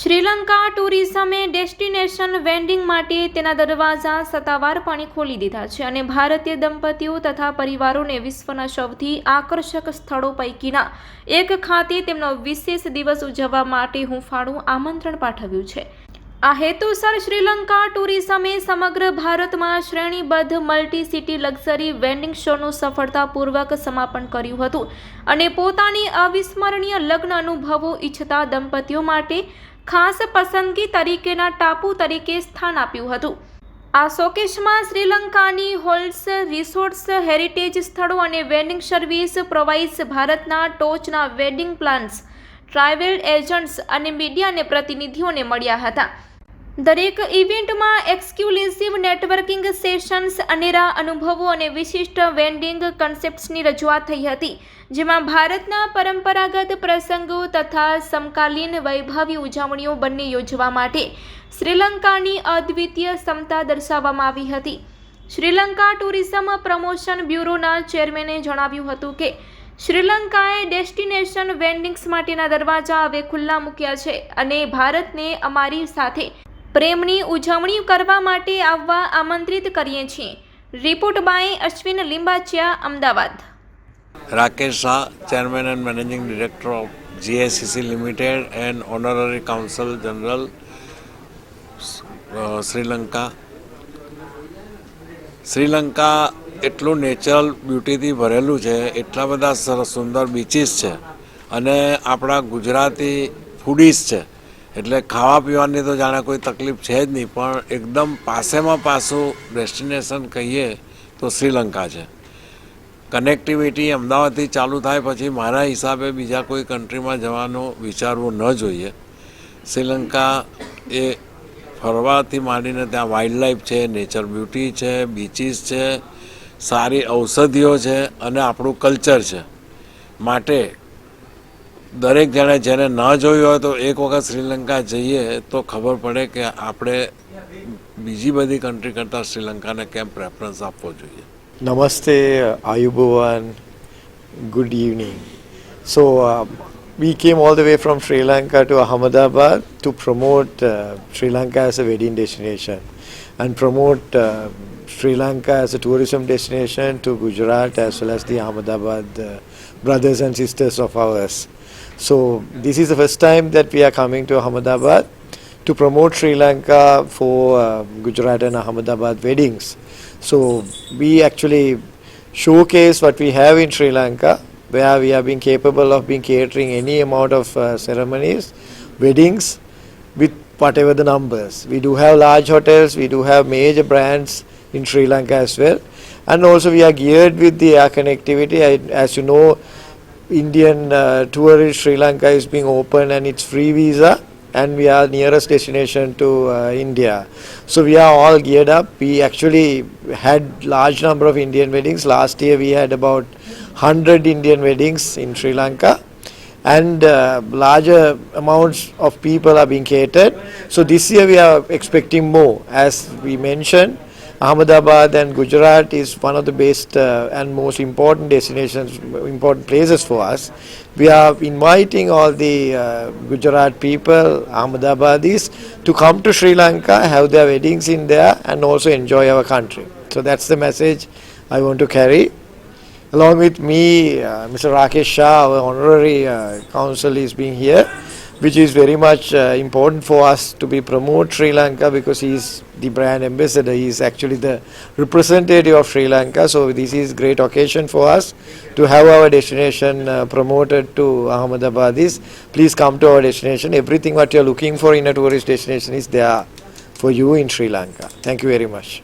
Sri Lanka ટુરિઝમે destination vending માટે તેના દરવાજા સત્તાવારપણે ખોલી દીધા છે અને ભારતીય દંપતીઓ તથા પરિવારોને વિશ્વના સૌથી આકર્ષક સ્થળો પૈકીના એક ખાતે તેમનો વિશેષ દિવસ ઉજવવા માટે હુંફાળું આમંત્રણ પાઠવ્યું છે આ હેતુસર શ્રીલંકા ટુરિઝમે સમગ્ર ભારતમાં શ્રેણીબદ્ધ મલ્ટી સિટી લક્ઝરી વેન્ડિંગ શોનું સફળતાપૂર્વક સમાપન કર્યું હતું અને પોતાની અવિસ્મરણીય લગ્ન અનુભવો ઈચ્છતા દંપતીઓ માટે ખાસ પસંદગી તરીકેના ટાપુ તરીકે સ્થાન આપ્યું હતું આ શોકેશમાં શ્રીલંકાની હોલ્સ રિસોર્ટ્સ હેરિટેજ સ્થળો અને વેડિંગ સર્વિસ પ્રોવાઇડ્સ ભારતના ટોચના વેડિંગ પ્લાન્સ ટ્રાવેલ એજન્ટ્સ અને મીડિયાને પ્રતિનિધિઓને મળ્યા હતા દરેક ઇવેન્ટમાં એક્સક્લુઝિવ નેટવર્કિંગ સેશન્સ અનેરા અનુભવો અને વિશિષ્ટ વેન્ડિંગ કન્સેપ્ટ્સની રજૂઆત થઈ હતી જેમાં ભારતના પરંપરાગત પ્રસંગો તથા સમકાલીન વૈભવી ઉજવણીઓ બંને યોજવા માટે શ્રીલંકાની અદ્વિતીય ક્ષમતા દર્શાવવામાં આવી હતી શ્રીલંકા ટુરિઝમ પ્રમોશન બ્યુરોના ચેરમેને જણાવ્યું હતું કે શ્રીલંકાએ ડેસ્ટિનેશન વેન્ડિંગ્સ માટેના દરવાજા હવે ખુલ્લા મૂક્યા છે અને ભારતને અમારી સાથે પ્રેમની ઉજવણી કરવા માટે આવવા આમંત્રિત કરીએ છીએ report by Ashwin Limbachiya Ahmedabad Rakesh Shah chairman and managing director of GSCC limited and honorary consul general Sri Lanka Sri Lanka એટલું નેચરલ બ્યુટીથી ભરેલું છે એટલા બધા સરસ સુંદર બીચીસ છે અને આપણા ગુજરાતી ફૂડીસ છે એટલે ખાવા પીવાની તો જાણે કોઈ તકલીફ છે જ નહીં પણ એકદમ પાસેમાં પાસું ડેસ્ટિનેશન કહીએ તો શ્રીલંકા છે કનેક્ટિવિટી અમદાવાદથી ચાલુ થાય પછી મારા હિસાબે બીજા કોઈ કન્ટ્રીમાં જવાનું વિચારવું ન જોઈએ શ્રીલંકા એ ફરવાથી માંડીને ત્યાં વાઇલ્ડ લાઈફ છે નેચર બ્યુટી છે બીચીસ છે સારી ઔષધિઓ છે અને આપણું કલ્ચર છે માટે દરેક જણે જેને ન જોયું હોય તો એક વખત શ્રીલંકા જઈએ તો ખબર પડે કે આપણે બીજી બધી કન્ટ્રી કરતાં શ્રીલંકાને કેમ પ્રેફરન્સ આપવો જોઈએ નમસ્તે આયુબુવાન good evening so we came all the way from Sri Lanka to Ahmedabad to promote uh, Sri Lanka as a wedding destination and promote uh, Sri Lanka as a tourism destination to Gujarat as well as the Ahmedabad uh, brothers and sisters of ours. So this is the first time that we are coming to Ahmedabad to promote Sri Lanka for uh, Gujarat and Ahmedabad weddings. So we actually showcase what we have in Sri Lanka, where we have been capable of being catering any amount of uh, ceremonies, weddings, with whatever the numbers. We do have large hotels, we do have major brands in Sri Lanka as well. And also we are geared with the air connectivity. I, as you know, Indian uh, tourist Sri Lanka is being open and it's free visa and we are nearest destination to uh, India. So we are all geared up. We actually had large number of Indian weddings. Last year we had about 100 Indian weddings in Sri Lanka and uh, larger amounts of people are being catered. So this year we are expecting more as we mentioned Ahmedabad and Gujarat is one of the best uh, and most important destinations, important places for us. We are inviting all the uh, Gujarat people, Ahmedabadis, to come to Sri Lanka, have their weddings in there, and also enjoy our country. So that's the message I want to carry. Along with me, uh, Mr. Rakesh Shah, our honorary uh, council, is being here which is very much uh, important for us to be promote Sri Lanka because he is the brand ambassador. He is actually the representative of Sri Lanka. So this is great occasion for us to have our destination uh, promoted to Ahmedabadis. Please come to our destination. Everything what you are looking for in a tourist destination is there for you in Sri Lanka. Thank you very much.